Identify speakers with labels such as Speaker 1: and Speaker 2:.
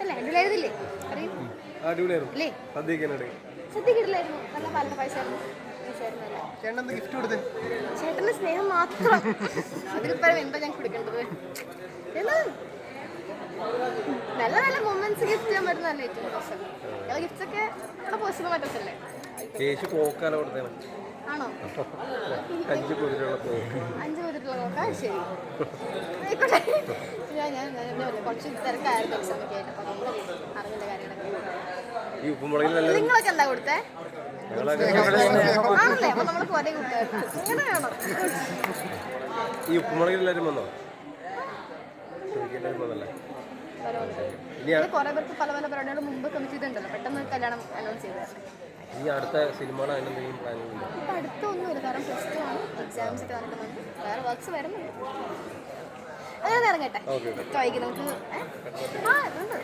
Speaker 1: അല്ല അടിപൊളിയായിരുന്നില്ലേ? അറിയും.
Speaker 2: അടിപൊളിയായിരുന്നു. എങ്ങനെയുണ്ടായി
Speaker 1: സദ്യ കിട്ടില്ലായിരുന്നു നല്ല പാലിന്റെ പായസമായിരുന്നു ചേട്ടന്റെ സ്നേഹം മാത്രം. അതിനിപ്പഴും എന്താ ഞാൻ കൊടുക്കേണ്ടത്. നല്ല നല്ല മൊമെന്റ്സ് ഗിഫ്റ്റ് ചെയ്യാൻ പറ്റുന്നതല്ലേ ഏറ്റവും പ്രശ്നം ചില ഗിഫ്റ്റ്സ് ഒക്കെ പോസിബിൾ പറ്റത്തില്ലേ
Speaker 2: കേശ് പോക്കാല കൊടുത്തേണ്
Speaker 1: ആണോ?
Speaker 2: അഞ്ച് കുതിരയുള്ള പോക്ക്.
Speaker 1: അഞ്ച് ശരി. ഞാൻ ഞാൻ കുറച്ച് തിരക്കായിരുന്നു ആയിട്ട് കാര്യങ്ങളൊക്കെ
Speaker 2: ഈ ഉപ്പുമുളകിൽ നല്ല
Speaker 1: നിങ്ങളൊക്കെ എന്താ കൊടുത്തേ? ആണല്ലേ? അപ്പൊ കൊറേ അങ്ങനെ
Speaker 2: ഈ ഉപ്പുമുളകിൽ എല്ലാവരും വന്നോ? എല്ലാവരും വന്നല്ലേ?
Speaker 1: കുറെ പേർക്ക് പല പല പരിപാടികളും മുമ്പ് കമ്മിറ്റ് ചെയ്തിട്ടുണ്ടല്ലോ പെട്ടെന്ന് കല്യാണം അനൗൺസ് ചെയ്ത്
Speaker 2: ഇനി അടുത്ത സിനിമകൾ അതിനെന്തെങ്കിലും പ്ലാനിങ് ഉണ്ടോ
Speaker 1: ഇപ്പൊ അടുത്തൊന്നുമില്ല. കാരണം പ്ലസ് ടു ആണ്. എക്സാംസ് ഒക്കെ നടക്കുന്നത് വേറെ വർക്ക്സ് വരുന്നുണ്ട്. അതൊന്നും ഇറങ്ങട്ടെ.
Speaker 2: ഓക്കെ
Speaker 1: വൈകി നമുക്ക്? ആ ഇതുണ്ട്.